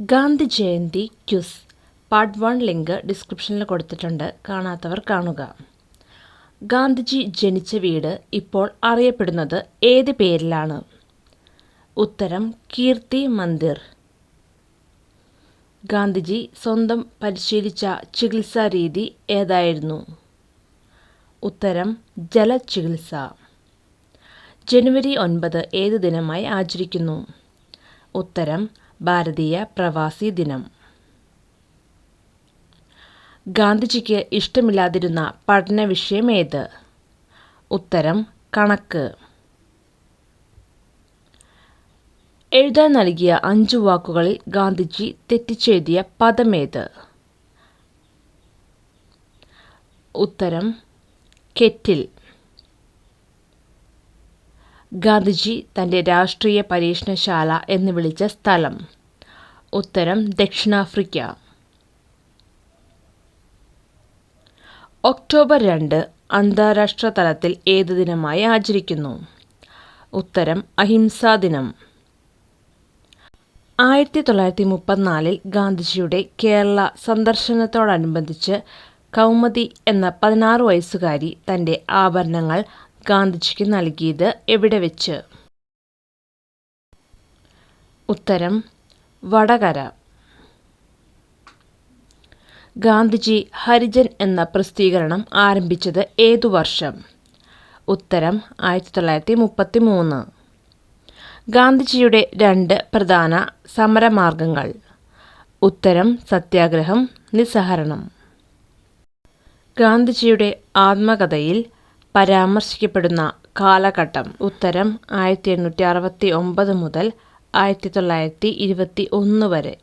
Gandhi Jayanti quiz part one link ഡിസ്ക്രിപ്ഷനിൽ കൊടുത്തിട്ടുണ്ട്. കാണാത്തവർ കാണുക. ഗാന്ധിജി ജനിച്ച വീട് ഇപ്പോൾ അറിയപ്പെടുന്നത് ഏത് പേരിലാണ്? ഉത്തരം കീർത്തി മന്ദിർ. ഗാന്ധിജി സ്വന്തം പരിശീലിച്ച ചികിത്സാ രീതി ഏതായിരുന്നു? ഉത്തരം ജലചികിത്സ. ജനുവരി ഒൻപത് ഏത് ദിനമായി ആചരിക്കുന്നു? ഉത്തരം ഭാരതീയ പ്രവാസി ദിനം. ഗാന്ധിജിക്ക് ഇഷ്ടമില്ലാതിരുന്ന പഠന വിഷയം ഏത്? ഉത്തരം കണക്ക്. എഴുതാൻ നൽകിയ അഞ്ചു വാക്കുകളിൽ ഗാന്ധിജി തെറ്റിച്ചെഴുതിയ പദമേത് ഉത്തരം കെറ്റിൽ. ഗാന്ധിജി തന്റെ രാഷ്ട്രീയ പരീക്ഷണശാല എന്ന് വിളിച്ച സ്ഥലം. ഉത്തരം ദക്ഷിണാഫ്രിക്ക. ഒക്ടോബർ രണ്ട് അന്താരാഷ്ട്ര തലത്തിൽ ഏത് ദിനമായി ആചരിക്കുന്നു? ഉത്തരം അഹിംസാ ദിനം. ആയിരത്തി തൊള്ളായിരത്തി മുപ്പത്തിനാലിൽ ഗാന്ധിജിയുടെ കേരള സന്ദർശനത്തോടനുബന്ധിച്ച് കൗമുദി എന്ന പതിനാറ് വയസ്സുകാരി തന്റെ ആഭരണങ്ങൾ ഗാന്ധിജിക്ക് നൽകിയത് എവിടെ വെച്ച്? ഉത്തരം വടകര. ഗാന്ധിജി ഹരിജൻ എന്ന പ്രസിദ്ധീകരണം ആരംഭിച്ചത് ഏതു വർഷം? ഉത്തരം ആയിരത്തി തൊള്ളായിരത്തി മുപ്പത്തി മൂന്ന് ഗാന്ധിജിയുടെ രണ്ട് പ്രധാന സമരമാർഗങ്ങൾ. ഉത്തരം സത്യാഗ്രഹം നിസ്സഹരണം. ഗാന്ധിജിയുടെ ആത്മകഥയിൽ പരാമർശിക്കപ്പെടുന്ന കാലഘട്ടം. ഉത്തരം ആയിരത്തി എണ്ണൂറ്റി അറുപത്തി ഒമ്പത് മുതൽ ആയിരത്തി തൊള്ളായിരത്തി ഇരുപത്തി ഒന്ന് വരെ.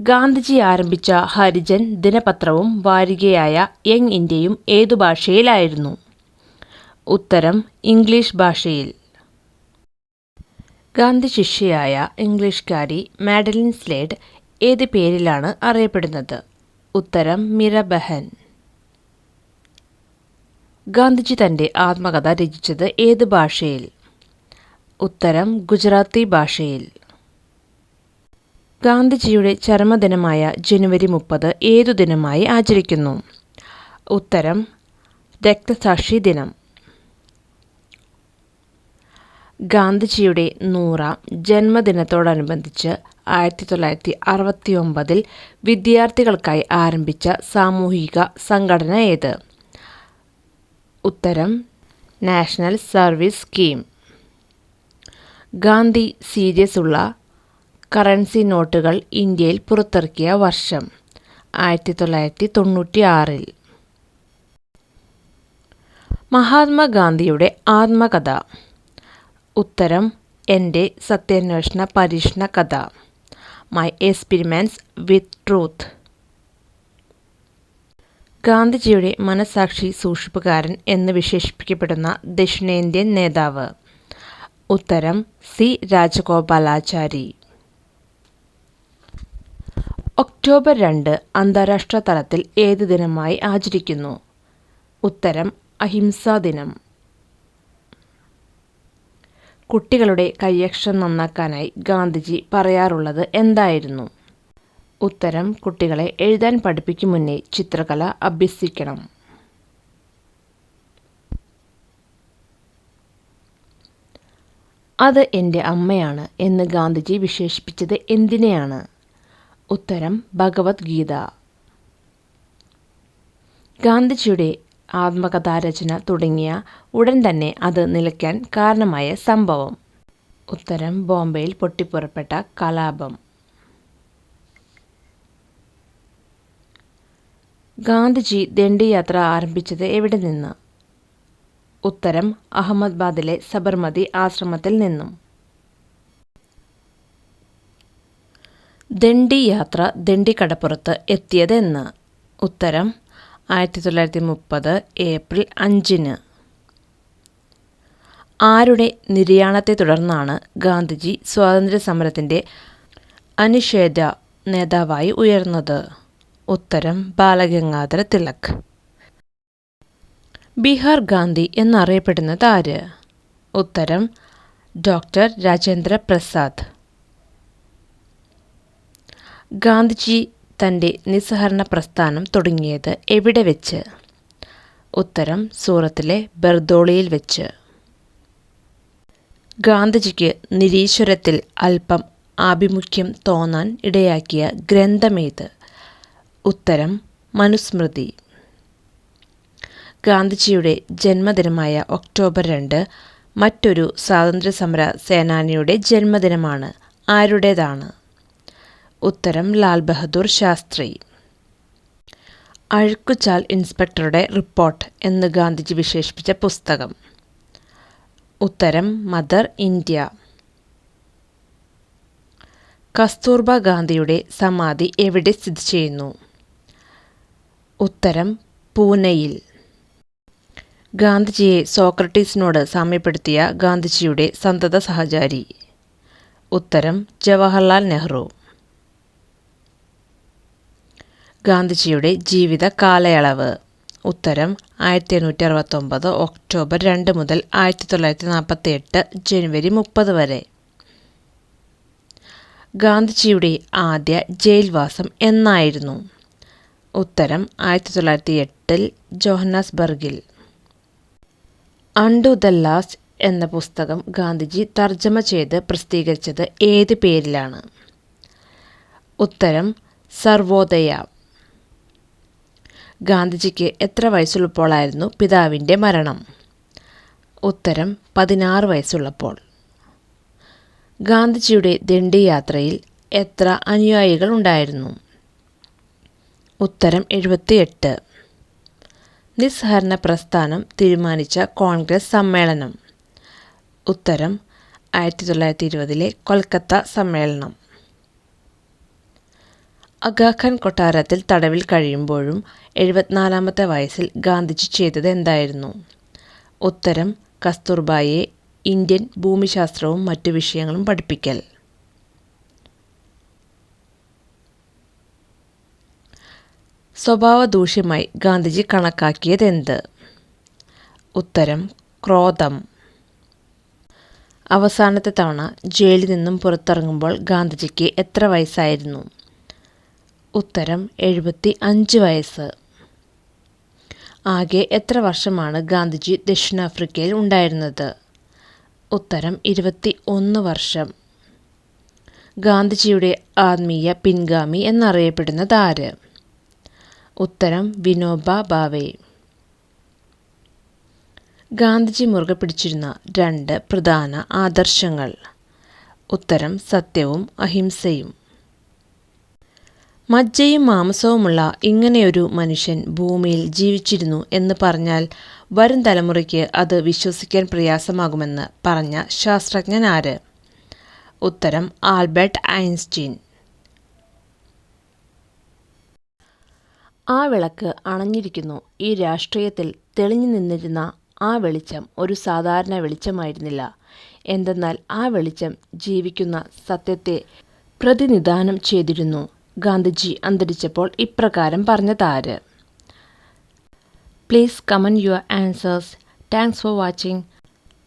ഗാന്ധിജി ആരംഭിച്ച ഹരിജൻ ദിനപത്രവും വാരികയായ യങ് ഇന്ത്യയും ഏതു ഭാഷയിലായിരുന്നു? ഉത്തരം ഇംഗ്ലീഷ് ഭാഷയിൽ. ഗാന്ധി ശിഷ്യയായ ഇംഗ്ലീഷുകാരി മാഡലിൻ സ്ലേഡ് ഏത് പേരിലാണ് അറിയപ്പെടുന്നത്? ഉത്തരം മിറബഹൻ ഗാന്ധിജി തന്റെ ആത്മകഥ രചിച്ചത് ഏത് ഭാഷയിൽ? ഉത്തരം ഗുജറാത്തി ഭാഷയിൽ. ഗാന്ധിജിയുടെ ചരമദിനമായ ജനുവരി മുപ്പത് ഏതു ദിനമായി ആചരിക്കുന്നു? ഉത്തരം രക്തസാക്ഷി ദിനം. ഗാന്ധിജിയുടെ നൂറാം ജന്മദിനത്തോടനുബന്ധിച്ച് ആയിരത്തി തൊള്ളായിരത്തി അറുപത്തി ഒമ്പതിൽ വിദ്യാർത്ഥികൾക്കായി ആരംഭിച്ച സാമൂഹിക സംഘടന ഏത്? ഉത്തരം national service scheme Gandhi series ഉള്ള കറൻസി നോട്ടുകൾ ഇന്ത്യയിൽ പുറത്തിറക്കിയ വർഷം ആയിരത്തി തൊള്ളായിരത്തി തൊണ്ണൂറ്റി ആറിൽ മഹാത്മാഗാന്ധിയുടെ ആത്മകഥ. ഉത്തരം എന്റെ സത്യാന്വേഷണ പരീക്ഷണ കഥ. മൈ എക്സ്പെരിമെന്റ്സ് വിത്ത് ട്രൂത്ത് ഗാന്ധിജിയുടെ മനസാക്ഷി സൂക്ഷിപ്പുകാരൻ എന്ന് വിശേഷിപ്പിക്കപ്പെടുന്ന ദക്ഷിണേന്ത്യൻ നേതാവ്. ഉത്തരം സി. രാജഗോപാലാചാരി. ഒക്ടോബർ രണ്ട് അന്താരാഷ്ട്ര തലത്തിൽ ഏത് ദിനമായി ആചരിക്കുന്നു? ഉത്തരം അഹിംസാ ദിനം. കുട്ടികളുടെ കയ്യക്ഷരം നന്നാക്കാനായി ഗാന്ധിജി പറയാറുള്ളത് എന്തായിരുന്നു? ഉത്തരം കുട്ടികളെ എഴുതാൻ പഠിപ്പിക്കും മുന്നേ ചിത്രകല അഭ്യസിക്കണം. അത് എന്റെ അമ്മയാണ് എന്ന് ഗാന്ധിജി വിശേഷിപ്പിച്ചത് എന്തിനെയാണ്? ഉത്തരം ഭഗവത്ഗീത. ഗാന്ധിജിയുടെ ആത്മകഥാരചന തുടങ്ങിയ ഉടൻ തന്നെ അത് നിലയ്ക്കാൻ കാരണമായ സംഭവം. ഉത്തരം ബോംബെയിൽ പൊട്ടിപ്പുറപ്പെട്ട കലാപം. ഗാന്ധിജി ദണ്ഡിയാത്ര ആരംഭിച്ചത് എവിടെ നിന്ന്? ഉത്തരം അഹമ്മദാബാദിലെ സബർമതി ആശ്രമത്തിൽ നിന്നും. ദണ്ഡി യാത്ര എത്തിയത് എത്തിയതെന്ന്. ഉത്തരം ആയിരത്തി തൊള്ളായിരത്തി മുപ്പത് ഏപ്രിൽ അഞ്ചിന്. ആരുടെ നിര്യാണത്തെ തുടർന്നാണ് ഗാന്ധിജി സ്വാതന്ത്ര്യ സമരത്തിന്റെ അനിഷേധ നേതാവായി ഉയർന്നത്? ഉത്തരം ബാലഗംഗാധര തിലക്. ബീഹാർ ഗാന്ധി എന്നറിയപ്പെടുന്നത് ആര് ഉത്തരം ഡോക്ടർ രാജേന്ദ്ര പ്രസാദ്. ഗാന്ധിജി തന്റെ നിസ്സഹരണ പ്രസ്ഥാനം തുടങ്ങിയത് എവിടെ വെച്ച്? ഉത്തരം സൂറത്തിലെ ബർദോളിയിൽ വെച്ച്. ഗാന്ധിജിക്ക് നിരീശ്വരത്തിൽ അല്പം ആഭിമുഖ്യം തോന്നാൻ ഇടയാക്കിയ ഗ്രന്ഥമേത് ഉത്തരം മനുസ്മൃതി. ഗാന്ധിജിയുടെ ജന്മദിനമായ ഒക്ടോബർ രണ്ട് മറ്റൊരു സ്വാതന്ത്ര്യസമര സേനാനിയുടെ ജന്മദിനമാണ്. ആരുടേതാണ്? ഉത്തരം ലാൽ ബഹദൂർ ശാസ്ത്രി. അഴുക്കുചാൽ ഇൻസ്പെക്ടറുടെ റിപ്പോർട്ട് എന്ന് ഗാന്ധിജി വിശേഷിപ്പിച്ച പുസ്തകം. ഉത്തരം മദർ ഇന്ത്യ. കസ്തൂർബ ഗാന്ധിയുടെ സമാധി എവിടെ സ്ഥിതി ചെയ്യുന്നു? ഉത്തരം പൂനെയിൽ. ഗാന്ധിജിയെ സോക്രട്ടീസിനോട് സാമ്യപ്പെടുത്തിയ ഗാന്ധിജിയുടെ സന്തത സഹചാരി. ഉത്തരം ജവഹർലാൽ നെഹ്റു. ഗാന്ധിജിയുടെ ജീവിത കാലയളവ്. ഉത്തരം ആയിരത്തി എണ്ണൂറ്റി അറുപത്തൊമ്പത് ഒക്ടോബർ രണ്ട് മുതൽ ആയിരത്തി തൊള്ളായിരത്തി നാൽപ്പത്തി എട്ട് ജനുവരി മുപ്പത് വരെ. ഗാന്ധിജിയുടെ ആദ്യ ജയിൽവാസം എന്നായിരുന്നു. ഉത്തരം ആയിരത്തി തൊള്ളായിരത്തി എട്ടിൽ ജോഹന്നാസ്ബർഗിൽ. അണ്ടു ദ ലാസ്റ്റ് എന്ന പുസ്തകം ഗാന്ധിജി തർജമ ചെയ്ത് പ്രസിദ്ധീകരിച്ചത് ഏത് പേരിലാണ്? ഉത്തരം സർവോദയ. ഗാന്ധിജിക്ക് എത്ര വയസ്സുള്ളപ്പോഴായിരുന്നു പിതാവിന്റെ മരണം? ഉത്തരം പതിനാറ് വയസ്സുള്ളപ്പോൾ. ഗാന്ധിജിയുടെ ദണ്ഡി യാത്രയിൽ എത്ര അനുയായികൾ ഉണ്ടായിരുന്നു? ഉത്തരം എഴുപത്തിയെട്ട്. നിസ്സഹരണ പ്രസ്ഥാനം തീരുമാനിച്ച കോൺഗ്രസ് സമ്മേളനം. ഉത്തരം ആയിരത്തി തൊള്ളായിരത്തി ഇരുപതിലെ കൊൽക്കത്ത സമ്മേളനം. അഗാഖാൻ കൊട്ടാരത്തിൽ തടവിൽ കഴിയുമ്പോഴും എഴുപത്തിനാലാമത്തെ വയസ്സിൽ ഗാന്ധിജി ചെയ്തത് എന്തായിരുന്നു? ഉത്തരം കസ്തൂർബായെ ഇന്ത്യൻ ഭൂമിശാസ്ത്രവും മറ്റു വിഷയങ്ങളും പഠിപ്പിക്കൽ. സ്വഭാവദൂഷ്യമായി ഗാന്ധിജി കണക്കാക്കിയതെന്ത്? ഉത്തരം ക്രോധം. അവസാനത്തെ തവണ ജയിലിൽ നിന്നും പുറത്തിറങ്ങുമ്പോൾ ഗാന്ധിജിക്ക് എത്ര വയസ്സായിരുന്നു? ഉത്തരം എഴുപത്തി അഞ്ച് വയസ്സ്. ആകെ എത്ര വർഷമാണ് ഗാന്ധിജി ദക്ഷിണാഫ്രിക്കയിൽ ഉണ്ടായിരുന്നത്? ഉത്തരം ഇരുപത്തി ഒന്ന് വർഷം. ഗാന്ധിജിയുടെ ആത്മീയ പിൻഗാമി എന്നറിയപ്പെടുന്നത് ആര്? ഉത്തരം വിനോബ ഭാവെ ഗാന്ധിജി മുറുകെ പിടിച്ചിരുന്ന രണ്ട് പ്രധാന ആദർശങ്ങൾ. ഉത്തരം സത്യവും അഹിംസയും. മജ്ജയും മാംസവുമുള്ള ഇങ്ങനെയൊരു മനുഷ്യൻ ഭൂമിയിൽ ജീവിച്ചിരുന്നു എന്ന് പറഞ്ഞാൽ വരും തലമുറയ്ക്ക് അത് വിശ്വസിക്കാൻ പ്രയാസമാകുമെന്ന് പറഞ്ഞ ശാസ്ത്രജ്ഞൻ ആര്? ഉത്തരം ആൽബർട്ട് ഐൻസ്റ്റീൻ. ആ വിളക്ക് അണഞ്ഞിരിക്കുന്നു. ഈ രാഷ്ട്രീയത്തിൽ തെളിഞ്ഞു നിന്നിരുന്ന ആ വെളിച്ചം ഒരു സാധാരണ വെളിച്ചമായിരുന്നില്ല. എന്തെന്നാൽ ആ വെളിച്ചം ജീവിക്കുന്ന സത്യത്തെ പ്രതിനിധാനം ചെയ്തിരുന്നു. ഗാന്ധിജി അന്തരിച്ചപ്പോൾ ഇപ്രകാരം പറഞ്ഞതാര്? Please comment your answers thanks for watching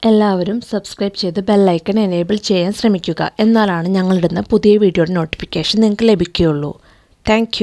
എല്ലാവരും സബ്സ്ക്രൈബ് ചെയ്ത് ബെല്ലൈക്കൺ എനേബിൾ ചെയ്യാൻ ശ്രമിക്കുക. എന്നാലാണ് ഞങ്ങളിടുന്ന പുതിയ വീഡിയോയുടെ നോട്ടിഫിക്കേഷൻ നിങ്ങൾക്ക് ലഭിക്കുകയുള്ളൂ. താങ്ക്